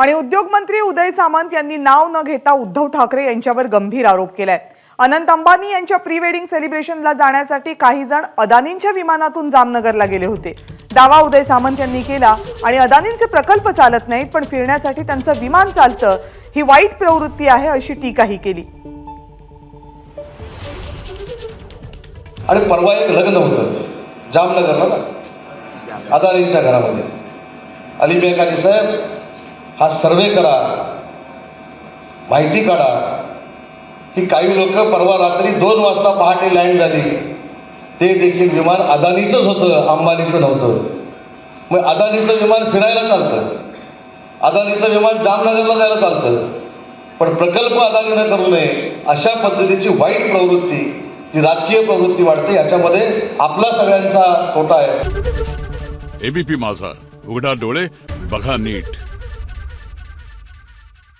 आणि उद्योगमंत्री उदय सामंत यांनी नाव न घेता उद्धव ठाकरे यांच्यावर गंभीर आरोप केलाय. अनंत अंबानी यांच्या प्री वेडिंग सेलिब्रेशनला जाण्यासाठी काही जण अदानींच्या विमानातून जामनगरला गेले होते. दावा उदय सामंत यांनी केला आणि अदानींचे प्रकल्प चालत नाहीत पण फिरण्यासाठी त्यांचं विमान चालतं ही वाईट प्रवृत्ती आहे अशी टीकाही केली. आणि परवा एक लग्न होतं. जामनगरला ना? अदानींच्या घरामध्ये. अली बेकाजी साहेब हा सर्वे करा माहिती काढा. की काही लोक परवा रात्री दोन वाजता पहाटे लँड झाली. ते देखील विमान अदानीचंच होतं अंबानीचं नव्हतं. मग अदानीचं विमान फिरायला चालतं. अदानीचं विमान जामनगरला जायला चालतं. पण प्रकल्प अदानीनं करू नये अशा पद्धतीची वाईट प्रवृत्ती जी राजकीय प्रवृत्ती वाढते याच्यामध्ये आपला सगळ्यांचा तोटा आहे. एबीपी माझा. उघडा डोळे बघा नीट.